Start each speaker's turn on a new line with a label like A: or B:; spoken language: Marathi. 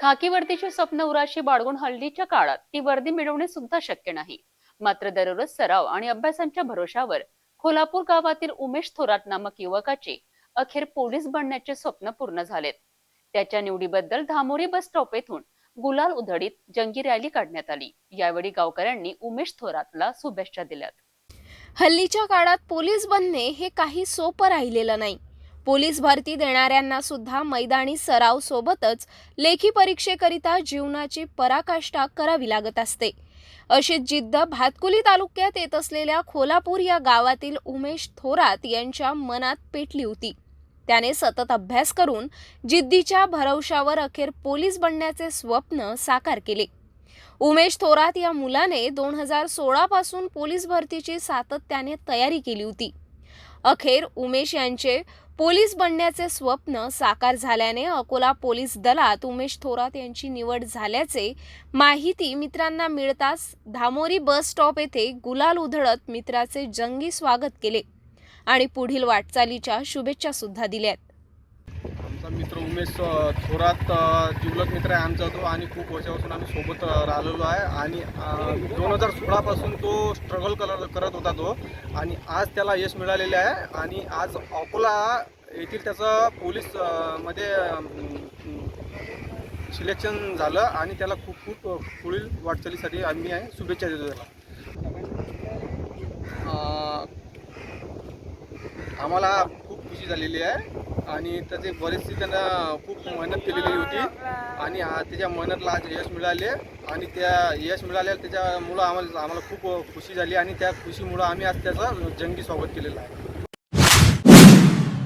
A: खाकी वर्दीची स्वप्न उराशी बाळगून हल्लीच्या काळात ती वर्दी मिळवणे सुद्धा शक्य नाही. मात्र दररोज सराव आणि अभ्यासांच्या भरोशावर कोल्हापूर गावातील उमेश थोरात नामक युवकाचे अखेर पोलीस बनण्याचे स्वप्न पूर्ण झालेत. त्याच्या निवडीबद्दल धामोरी बस स्टॉप येथून गुलाल उधळीत जंगी रॅली काढण्यात आली. यावेळी गावकऱ्यांनी उमेश थोरातला शुभेच्छा दिल्यात.
B: हल्लीच्या काळात पोलीस बनणे हे काही सोपं राहिलेलं नाही. पोलीस भरती देणाऱ्यांना सुद्धा मैदानी सराव सोबतच लेखी परीक्षेकरिता जीवनाची पराकाष्ठा करावी लागत असते. अशी जिद्द भातकुली तालुक्यात येत असलेल्या खोलापूर या गावातील उमेश थोरात यांच्या मनात पेटली होती. त्याने सतत अभ्यास करून जिद्दीच्या भरवशावर अखेर पोलीस बनण्याचे स्वप्न साकार केले. उमेश थोरात या मुलाने दोन हजार सोळा पासून पोलीस भरतीची सातत्याने तयारी केली होती. अखेर उमेश यांचे पोलीस बनण्याचे स्वप्न साकार झाल्याने अकोला पोलीस दलात उमेश थोरात यांची निवड झाल्याचे माहिती मित्रांना मिळताच धामोरी बस स्टॉप येथे गुलाल उधळत मित्राचे जंगी स्वागत केले आणि पुढील वाटचालीच्या शुभेच्छा सुद्धा दिल्यात.
C: आमचा मित्र उमेश थोरात अ, जिवलग मित्र आहे आमचा तो आणि खूप वर्षापासून आम्ही सोबत राहिलेलो आहे. आणि दोन हजार सोळापासून तो स्ट्रगल कर करत होता तो. आणि आज त्याला यश मिळालेले आहे. आणि आज अकोला येथील त्याचं पोलीसमध्ये सिलेक्शन झालं आणि त्याला खूप खूप पुढील वाटचालीसाठी आम्ही आहे. शुभेच्छा देतो त्याला. आम्हाला खूप खुशी झालेली आहे. आणि त्याचे बरेचसे त्यांना खूप मेहनत केलेली होती. आणि आ- त्याच्या मेहनतला आज यश मिळाले आणि त्या यश मिळाले त्याच्यामुळं आम्हाला आम्हाला खूप खुशी झाली आणि त्या खुशीमुळं आम्ही आज त्याचं जंगी स्वागत केलेलं आहे.